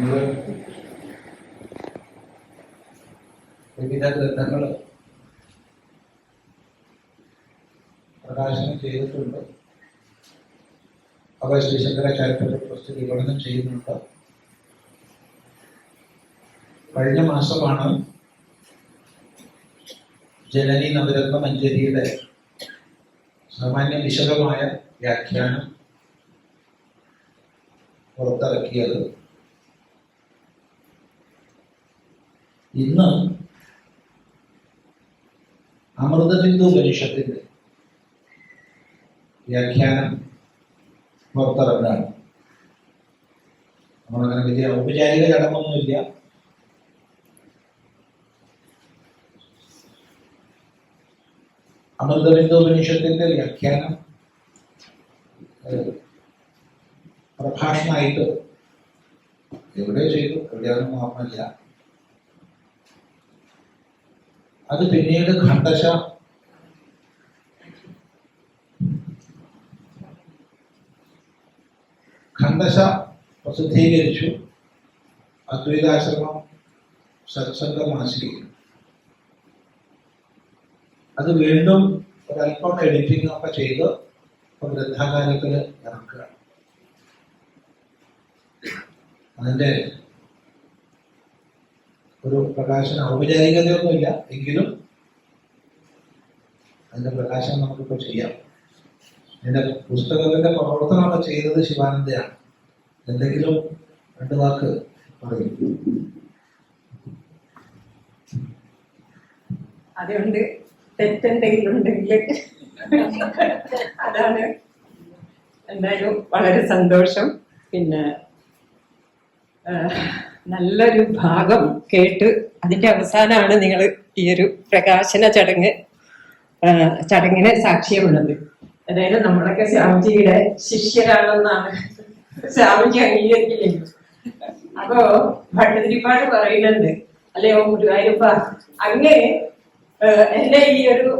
നമ്മൾ പ്രകാശനം ചെയ്തിട്ടുണ്ട്. അവ ശ്രീശങ്കരാചാര്യത്തെ കുറിച്ച് വിവരണം ചെയ്യുന്നുണ്ട്. കഴിഞ്ഞ മാസമാണ് ജനനി നവരത്ന മഞ്ചേരിയുടെ സാമാന്യ വിശദമായ വ്യാഖ്യാനം പുറത്തിറക്കിയത്. ഇന്ന് അമൃതബിന്ദു ഉപനിഷത്തിന്റെ വ്യാഖ്യാനം പുറത്തിറങ്ങാണ് നമ്മളങ്ങനെ വലിയ ഔപചാരിക ചടങ്ങൊന്നുമില്ല. അമൃതബിന്ദു ഉപനിഷത്തിന്റെ വ്യാഖ്യാനം പ്രഭാഷണമായിട്ട് എവിടെ ചെയ്തു. എവിടെയാണെന്ന് ഓർമ്മയില്ല. അത് പിന്നീട് ഖണ്ഡശ ഖണ്ഡശ പ്രസിദ്ധീകരിച്ചു. അദ്വൈതാശ്രമം സത്സംഗമാസി അത് വീണ്ടും ഒരല്പം എഡിറ്റിംഗ് ഒക്കെ ചെയ്ത് ഗ്രന്ഥാകാരത്തിൽ ഇറക്കുക. അതിന്റെ ഒരു പ്രകാശന ഔപചാരികതയൊന്നുമില്ല. എങ്കിലും അതിന്റെ പ്രകാശനം നമുക്കിപ്പോൾ ചെയ്യാം. ഇതിന്റെ പുസ്തകത്തിന്റെ പ്രവർത്തനമൊക്കെ ചെയ്തത് ശിവാനന്ദയാണ്. എന്തെങ്കിലും രണ്ടു വാക്ക് പറയും. അതുകൊണ്ട് തെറ്റെന്തെങ്കിലും ഉണ്ടെങ്കിൽ അതാണ്. എന്തായാലും വളരെ സന്തോഷം. പിന്നെ നല്ലൊരു ഭാഗം കേട്ട് അതിന്റെ അവസാനമാണ് നിങ്ങൾ ഈ ഒരു പ്രകാശന ചടങ്ങ് ചടങ്ങിന് സാക്ഷ്യമുള്ളത്. അതായത് നമ്മളൊക്കെ സ്വാമിജിയുടെ ശിഷ്യരാണെന്നാണ് സ്വാമിജി അംഗീകരിക്കില്ലല്ലോ അപ്പോ ഭട്ടതിരിപ്പാട് പറയുന്നുണ്ട് അല്ലയോ ഗുരുവായൂരപ്പ അങ്ങേ എന്റെ ഈ ഒരു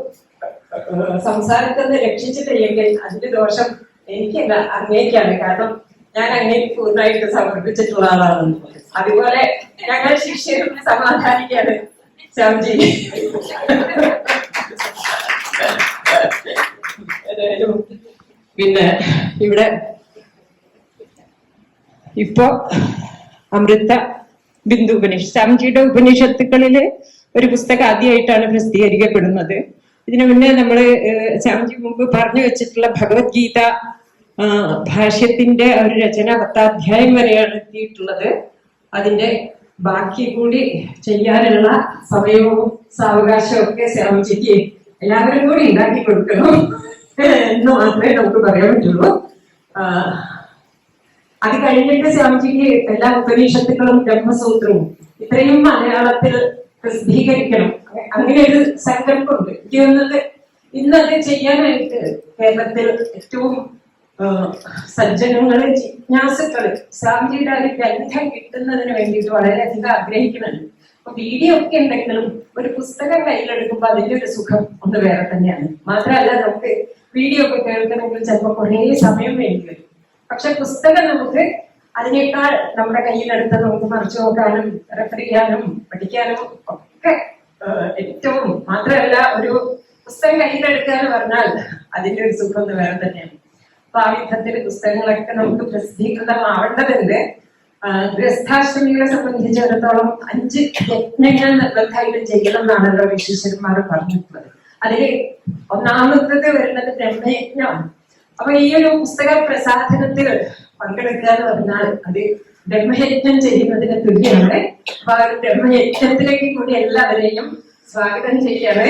സംസാരത്തെ രക്ഷിച്ചിട്ടില്ലെങ്കിൽ അതിന്റെ ദോഷം എനിക്കല്ല അങ്ങേക്കാണ്. കാരണം ഞാൻ അങ്ങനെ പൂർണമായിട്ട് സമർപ്പിച്ചിട്ടുള്ള ആളാണ് അതുപോലെ ഞങ്ങൾ ശിക്ഷയും സമാധാനിക്കാണ് ശ്യാംജി പിന്നെ ഇവിടെ ഇപ്പോ അമൃത ബിന്ദു ഉപനിഷ ശ്യാംജിയുടെ ഉപനിഷത്തുക്കളിൽ ഒരു പുസ്തകം ആദ്യമായിട്ടാണ് പ്രസിദ്ധീകരിക്കപ്പെടുന്നത്. ഇതിനു മുന്നേ നമ്മൾ ശ്യാംജി മുമ്പ് പറഞ്ഞു വെച്ചിട്ടുള്ള ഭഗവത്ഗീത ഭാഷ്യത്തിന്റെ ഒരു രചന പത്താധ്യായം വരെയാണ് എത്തിയിട്ടുള്ളത്. അതിന്റെ ബാക്കി കൂടി ചെയ്യാനുള്ള സമയവും സാവകാശവും ഒക്കെ ശ്രമിച്ചിട്ട് എല്ലാവരും കൂടി ഉണ്ടാക്കി കൊടുക്കണം എന്ന് മാത്രമേ നമുക്ക് പറയാൻ പറ്റുള്ളൂ. അത് കഴിഞ്ഞിട്ട് സ്വാമിജിക്ക് എല്ലാ ഉപനിഷത്തുക്കളും ബ്രഹ്മസൂത്രവും ഇത്രയും മലയാളത്തിൽ പ്രസിദ്ധീകരിക്കണം. അങ്ങനെ ഒരു സങ്കല്പമുണ്ട്. എനിക്ക് തോന്നുന്നത് ഇന്നത് ചെയ്യാനായിട്ട് കേരളത്തിൽ ഏറ്റവും സജ്ജനങ്ങൾ ജിജ്ഞാസുക്കൾ. സ്വാമിജിയുടെ ഒരു ഗ്രന്ഥം കിട്ടുന്നതിന് വേണ്ടിയിട്ട് വളരെയധികം ആഗ്രഹിക്കുന്നുണ്ട്. അപ്പൊ വീഡിയോ ഒക്കെ ഉണ്ടെങ്കിലും ഒരു പുസ്തകം കയ്യിലെടുക്കുമ്പോൾ അതിന്റെ ഒരു സുഖം ഒന്ന് വേറെ തന്നെയാണ്. മാത്രമല്ല നമുക്ക് വീഡിയോ ഒക്കെ കേൾക്കണമെങ്കിൽ ചിലപ്പോൾ കുറേ സമയം വേണ്ടി വരും. പക്ഷെ പുസ്തകം നമുക്ക് അതിനേക്കാൾ നമ്മുടെ കയ്യിലെടുത്ത് നമുക്ക് മറിച്ചു നോക്കാനും റെഫർ ചെയ്യാനും പഠിക്കാനും ഒക്കെ ഏറ്റവും മാത്രമല്ല ഒരു പുസ്തകം കയ്യിലെടുക്കുക എന്ന് പറഞ്ഞാൽ അതിന്റെ ഒരു സുഖം ഒന്ന് വേറെ തന്നെയാണ്. അപ്പൊ ആ വിധത്തിൽ പുസ്തകങ്ങളൊക്കെ നമുക്ക് പ്രസിദ്ധീകൃതമാവേണ്ടതുണ്ട്. ഗൃഹസ്ഥാശ്രമികളെ സംബന്ധിച്ചിടത്തോളം അഞ്ച് യജ്ഞങ്ങൾ നിർബന്ധമായിട്ട് ചെയ്യണം എന്നാണല്ലോ ഋഷീശ്വരന്മാർ പറഞ്ഞിട്ടുള്ളത്. അതിൽ ഒന്നാമത്തത് വരുന്നത് ബ്രഹ്മയജ്ഞമാണ് അപ്പൊ ഈ ഒരു പുസ്തക പ്രസാധനത്തിൽ പങ്കെടുക്കുക എന്ന് പറഞ്ഞാൽ അത് ബ്രഹ്മയജ്ഞം ചെയ്യുന്നതിന് തുല്യമാണ്. അപ്പൊ ആ ഒരു ബ്രഹ്മയജ്ഞത്തിലേക്ക് കൂടി എല്ലാവരെയും സ്വാഗതം ചെയ്യാണ്.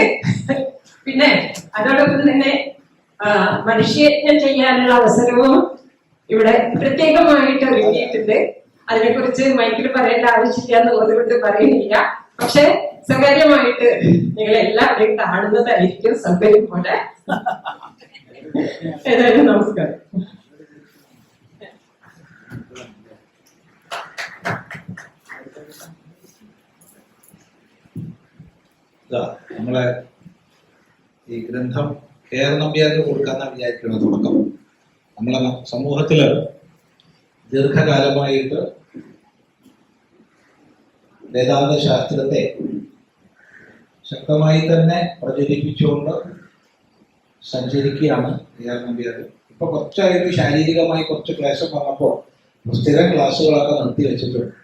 പിന്നെ അതോടൊപ്പം തന്നെ മനുഷ്യയജ്ഞം ചെയ്യാനുള്ള അവസരവും ഇവിടെ പ്രത്യേകമായിട്ട് ഒരുക്കിയിട്ടുണ്ട്. അതിനെക്കുറിച്ച് മൈക്കിൽ പറയേണ്ട ആവശ്യമില്ല എന്നുള്ളത് പറയുന്നില്ല. പക്ഷെ സ്വകാര്യമായിട്ട് നിങ്ങൾ എല്ലാവരെയും കാണുന്നതായിരിക്കും സൗകര്യം പോലെ. ഏതായാലും നമസ്കാരം. നമ്മളെ ഈ ഗ്രന്ഥം കെയർ നമ്പ്യാർക്ക് കൊടുക്കാന്നാണ് വിചാരിക്കുന്നത് തുടക്കം. നമ്മളെ സമൂഹത്തിൽ ദീർഘകാലമായിട്ട് വേദാന്ത ശാസ്ത്രത്തെ ശക്തമായി തന്നെ പ്രചരിപ്പിച്ചുകൊണ്ട് സഞ്ചരിക്കുകയാണ് റിയാർ നമ്പ്യാർ ഇപ്പൊ കുറച്ചായിട്ട് ശാരീരികമായി കുറച്ച് ക്ലേശം വന്നപ്പോൾ സ്ഥിരം ക്ലാസ്സുകളൊക്കെ നിർത്തി വെച്ചിട്ടുണ്ട്.